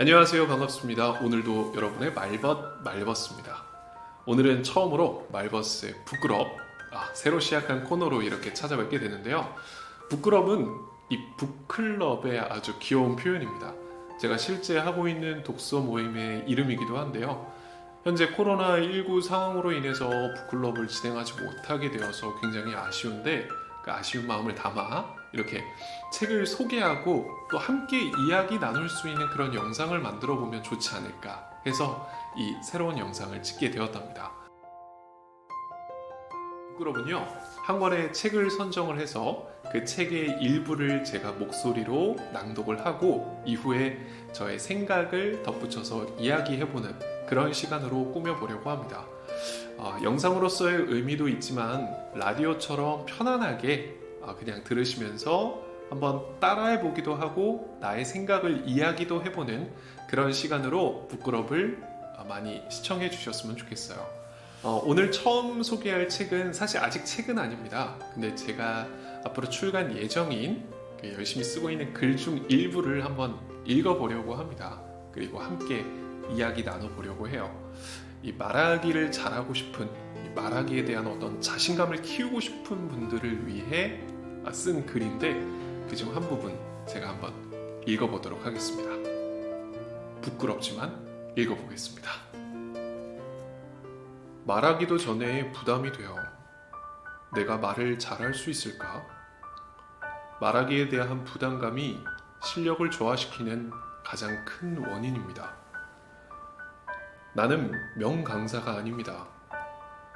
안녕하세요. 반갑습니다. 오늘도 여러분의 말벗 말벗습니다. 오늘은 처음으로 말벗의 부끄럽 아, 새로 시작한 코너로 이렇게 찾아뵙게 되는데요. 부끄럽은 이 북클럽의 아주 귀여운 표현입니다. 제가 실제 하고 있는 독서 모임의 이름이기도 한데요. 현재 코로나19 상황으로 인해서 북클럽을 진행하지 못하게 되어서 굉장히 아쉬운데 그 아쉬운 마음을 담아 이렇게 책을 소개하고 또 함께 이야기 나눌 수 있는 그런 영상을 만들어 보면 좋지 않을까 해서 이 새로운 영상을 찍게 되었답니다. 부끄러군요. 한 권의 책을 선정을 해서 그 책의 일부를 제가 목소리로 낭독을 하고 이후에 저의 생각을 덧붙여서 이야기해보는 그런 시간으로 꾸며보려고 합니다. 어, 영상으로서의 의미도 있지만 라디오처럼 편안하게 어, 그냥 들으시면서 한번 따라해 보기도 하고 나의 생각을 이야기도 해보는 그런 시간으로 부끄럽을 어, 많이 시청해 주셨으면 좋겠어요. 어, 오늘 처음 소개할 책은 사실 아직 책은 아닙니다. 근데 제가 앞으로 출간 예정인 그 열심히 쓰고 있는 글 중 일부를 한번 읽어보려고 합니다. 그리고 함께 이야기 나눠보려고 해요. 이 말하기를 잘하고 싶은 이 말하기에 대한 어떤 자신감을 키우고 싶은 분들을 위해 쓴 글인데 그 중 한 부분 제가 한번 읽어보도록 하겠습니다. 부끄럽지만 읽어보겠습니다. 말하기도 전에 부담이 돼요. 내가 말을 잘할 수 있을까? 말하기에 대한 부담감이 실력을 저하시키는 가장 큰 원인입니다. 나는 명강사가 아닙니다.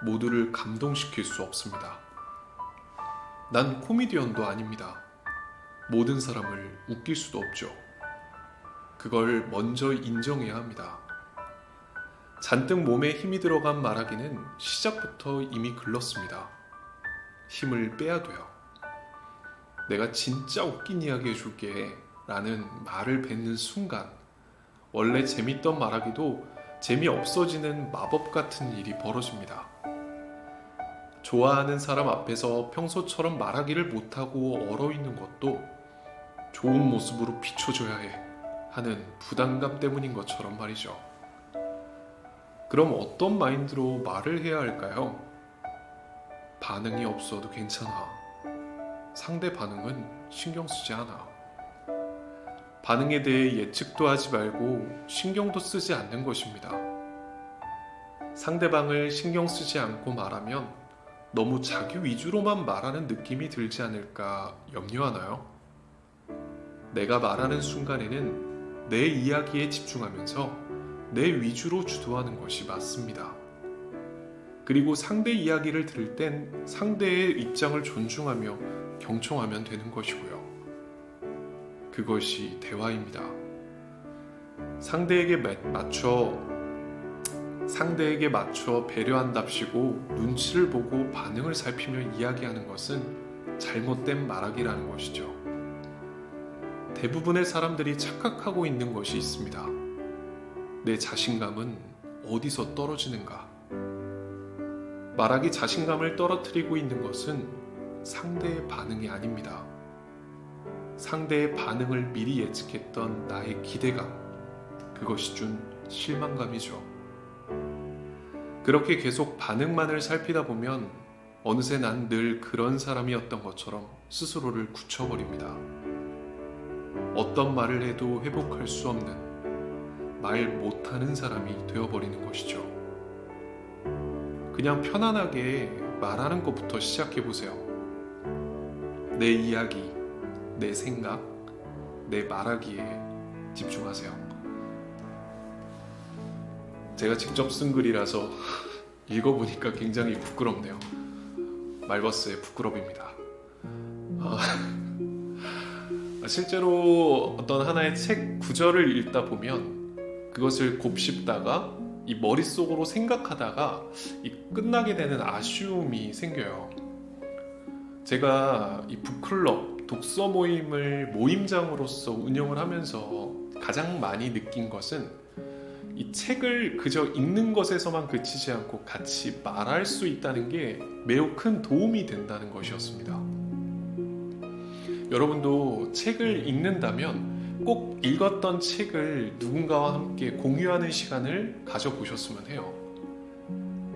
모두를 감동시킬 수 없습니다. 난 코미디언도 아닙니다. 모든 사람을 웃길 수도 없죠. 그걸 먼저 인정해야 합니다. 잔뜩 몸에 힘이 들어간 말하기는 시작부터 이미 글렀습니다. 힘을 빼야 돼요. 내가 진짜 웃긴 이야기 해줄게 라는 말을 뱉는 순간 원래 재밌던 말하기도 재미없어지는 마법 같은 일이 벌어집니다. 좋아하는 사람 앞에서 평소처럼 말하기를 못하고 얼어 있는 것도 좋은 모습으로 비춰줘야 해 하는 부담감 때문인 것처럼 말이죠. 그럼 어떤 마인드로 말을 해야 할까요? 반응이 없어도 괜찮아. 상대 반응은 신경 쓰지 않아. 반응에 대해 예측도 하지 말고 신경도 쓰지 않는 것입니다. 상대방을 신경 쓰지 않고 말하면 너무 자기 위주로만 말하는 느낌이 들지 않을까 염려하나요? 내가 말하는 순간에는 내 이야기에 집중하면서 내 위주로 주도하는 것이 맞습니다. 그리고 상대 이야기를 들을 땐 상대의 입장을 존중하며 경청하면 되는 것이고요. 그것이 대화입니다. 상대에게 맞춰 상대에게 맞춰 배려한답시고 눈치를 보고 반응을 살피며 이야기하는 것은 잘못된 말하기라는 것이죠. 대부분의 사람들이 착각하고 있는 것이 있습니다. 내 자신감은 어디서 떨어지는가? 말하기 자신감을 떨어뜨리고 있는 것은 상대의 반응이 아닙니다. 상대의 반응을 미리 예측했던 나의 기대감, 그것이 준 실망감이죠. 그렇게 계속 반응만을 살피다 보면 어느새 난 늘 그런 사람이었던 것처럼 스스로를 굳혀버립니다. 어떤 말을 해도 회복할 수 없는 말 못하는 사람이 되어버리는 것이죠. 그냥 편안하게 말하는 것부터 시작해보세요. 내 이야기, 내 생각, 내 말하기에 집중하세요. 제가 직접 쓴 글이라서 읽어보니까 굉장히 부끄럽네요. 말버스의 부끄럽입니다. 아, 실제로 어떤 하나의 책 구절을 읽다 보면 그것을 곱씹다가 이 머릿속으로 생각하다가 이 끝나게 되는 아쉬움이 생겨요. 제가 이 북클럽 독서 모임을 모임장으로서 운영을 하면서 가장 많이 느낀 것은 이 책을 그저 읽는 것에서만 그치지 않고 같이 말할 수 있다는 게 매우 큰 도움이 된다는 것이었습니다. 여러분도 책을 읽는다면 꼭 읽었던 책을 누군가와 함께 공유하는 시간을 가져보셨으면 해요.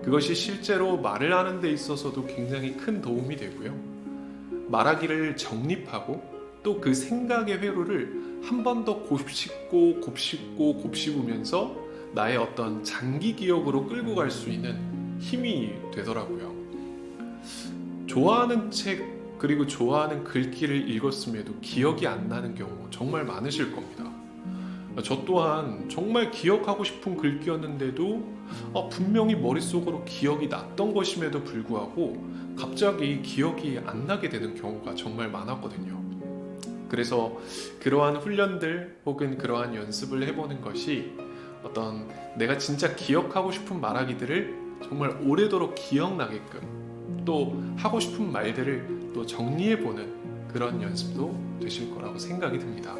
그것이 실제로 말을 하는 데 있어서도 굉장히 큰 도움이 되고요. 말하기를 정립하고 또 그 생각의 회로를 한 번 더 곱씹고 곱씹고 곱씹으면서 나의 어떤 장기 기억으로 끌고 갈 수 있는 힘이 되더라고요. 좋아하는 책 그리고 좋아하는 글귀를 읽었음에도 기억이 안 나는 경우 정말 많으실 겁니다. 저 또한 정말 기억하고 싶은 글귀였는데도 어, 분명히 머릿속으로 기억이 났던 것임에도 불구하고 갑자기 기억이 안 나게 되는 경우가 정말 많았거든요. 그래서 그러한 훈련들 혹은 그러한 연습을 해보는 것이 어떤 내가 진짜 기억하고 싶은 말하기들을 정말 오래도록 기억나게끔 또 하고 싶은 말들을 또 정리해보는 그런 연습도 되실 거라고 생각이 듭니다.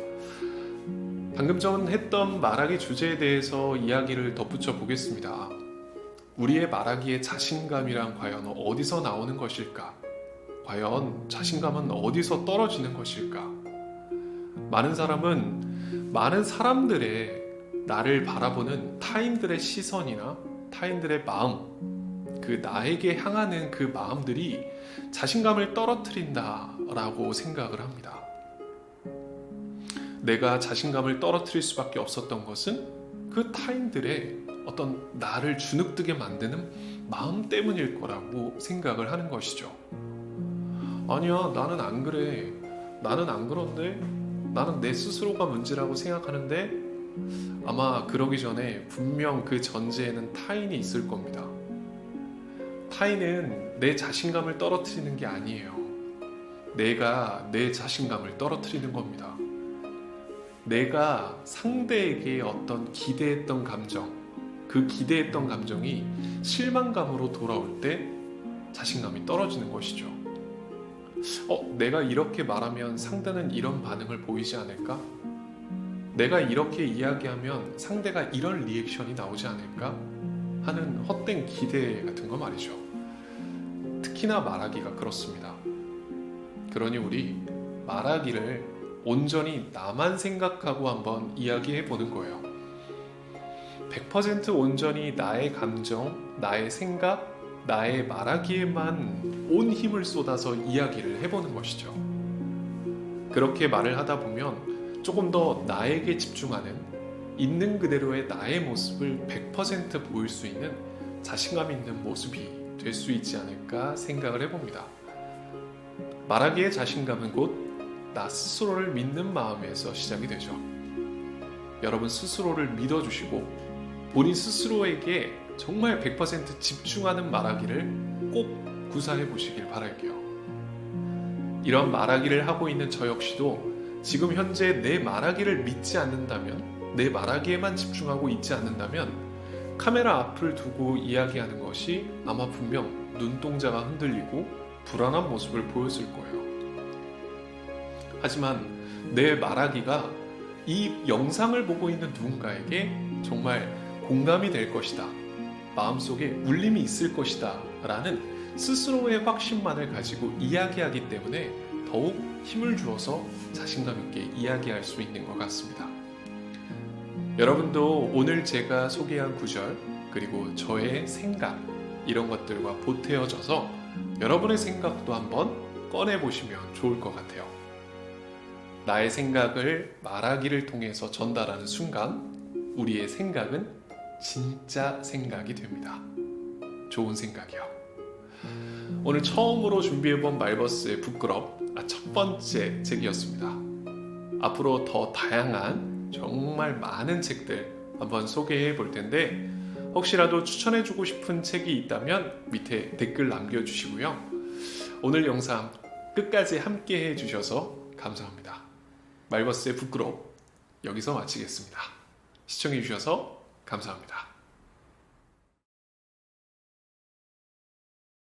방금 전 했던 말하기 주제에 대해서 이야기를 덧붙여 보겠습니다. 우리의 말하기의 자신감이란 과연 어디서 나오는 것일까? 과연 자신감은 어디서 떨어지는 것일까? 많은 사람은 많은 사람들의 나를 바라보는 타인들의 시선이나 타인들의 마음, 그 나에게 향하는 그 마음들이 자신감을 떨어뜨린다라고 생각을 합니다. 내가 자신감을 떨어뜨릴 수밖에 없었던 것은 그 타인들의 어떤 나를 주눅들게 만드는 마음 때문일 거라고 생각을 하는 것이죠. 아니야, 나는 안 그래. 나는 안 그런데. 나는 내 스스로가 문제라고 생각하는데 아마 그러기 전에 분명 그 전제에는 타인이 있을 겁니다. 타인은 내 자신감을 떨어뜨리는 게 아니에요. 내가 내 자신감을 떨어뜨리는 겁니다. 내가 상대에게 어떤 기대했던 감정, 그 기대했던 감정이 실망감으로 돌아올 때 자신감이 떨어지는 것이죠. 어, 내가 이렇게 말하면 상대는 이런 반응을 보이지 않을까? 내가 이렇게 이야기하면 상대가 이런 리액션이 나오지 않을까? 하는 헛된 기대 같은 거 말이죠. 특히나 말하기가 그렇습니다. 그러니 우리 말하기를 온전히 나만 생각하고 한번 이야기해 보는 거예요. 100% 온전히 나의 감정, 나의 생각, 나의 말하기에만 온 힘을 쏟아서 이야기를 해보는 것이죠. 그렇게 말을 하다 보면 조금 더 나에게 집중하는 있는 그대로의 나의 모습을 100% 보일 수 있는 자신감 있는 모습이 될 수 있지 않을까 생각을 해봅니다. 말하기의 자신감은 곧 나 스스로를 믿는 마음에서 시작이 되죠. 여러분 스스로를 믿어주시고 본인 스스로에게 정말 100% 집중하는 말하기를 꼭 구사해 보시길 바랄게요. 이런 말하기를 하고 있는 저 역시도 지금 현재 내 말하기를 믿지 않는다면, 내 말하기에만 집중하고 있지 않는다면, 카메라 앞을 두고 이야기하는 것이 아마 분명 눈동자가 흔들리고 불안한 모습을 보였을 거예요. 하지만 내 말하기가 이 영상을 보고 있는 누군가에게 정말 공감이 될 것이다. 마음속에 울림이 있을 것이다. 라는 스스로의 확신만을 가지고 이야기하기 때문에 더욱 힘을 주어서 자신감 있게 이야기할 수 있는 것 같습니다. 여러분도 오늘 제가 소개한 구절, 그리고 저의 생각, 이런 것들과 보태어져서 여러분의 생각도 한번 꺼내 보시면 좋을 것 같아요. 나의 생각을 말하기를 통해서 전달하는 순간 우리의 생각은 진짜 생각이 됩니다. 좋은 생각이요. 오늘 처음으로 준비해본 말버스의 부끄럽 아, 첫 번째 책이었습니다. 앞으로 더 다양한 정말 많은 책들 한번 소개해 볼 텐데 혹시라도 추천해 주고 싶은 책이 있다면 밑에 댓글 남겨 주시고요. 오늘 영상 끝까지 함께 해 주셔서 감사합니다. 말버스의 부끄러움 여기서 마치겠습니다. 시청해 주셔서 감사합니다.